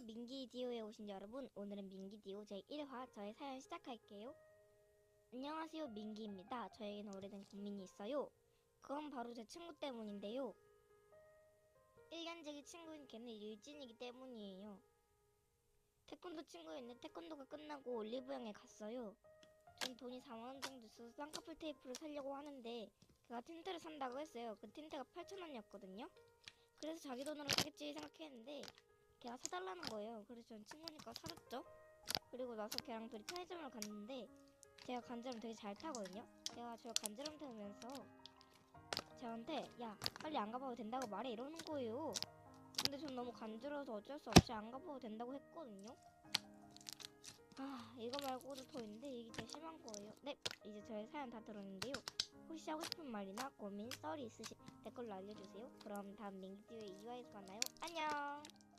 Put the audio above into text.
민기디오에 오신 여러분, 오늘은 민기디오 제1화 저의 사연 시작할게요. 안녕하세요, 민기입니다. 저에게는 오래된 고민이 있어요. 그건 바로 제 친구 때문인데요. 1년지기 친구인 걔는 일진이기 때문이에요. 태권도 친구였는데 태권도가 끝나고 올리브영에 갔어요. 전 돈이 4만원 정도 있어서 쌍꺼풀 테이프를 사려고 하는데 걔가 틴트를 산다고 했어요. 그 틴트가 8,000원이었거든요. 그래서 자기 돈으로 사겠지 생각했는데 걔가 사달라는 거예요. 그래서 전 친구니까 사줬죠. 그리고 나서 걔랑 둘이 편의점을 갔는데 제가 간지럼 되게 잘 타거든요. 걔가 저 간지럼 타면서 저한테 야 빨리 안 가봐도 된다고 말해 이러는 거예요. 근데 전 너무 간지러워서 어쩔 수 없이 안 가봐도 된다고 했거든요. 아 이거 말고도 더 있는데 이게 제일 심한 거예요. 네 이제 저의 사연 다 들었는데요. 혹시 하고 싶은 말이나 고민, 썰이 있으시 댓글로 알려주세요. 그럼 다음 민기디오의 2화에서 만나요. 안녕.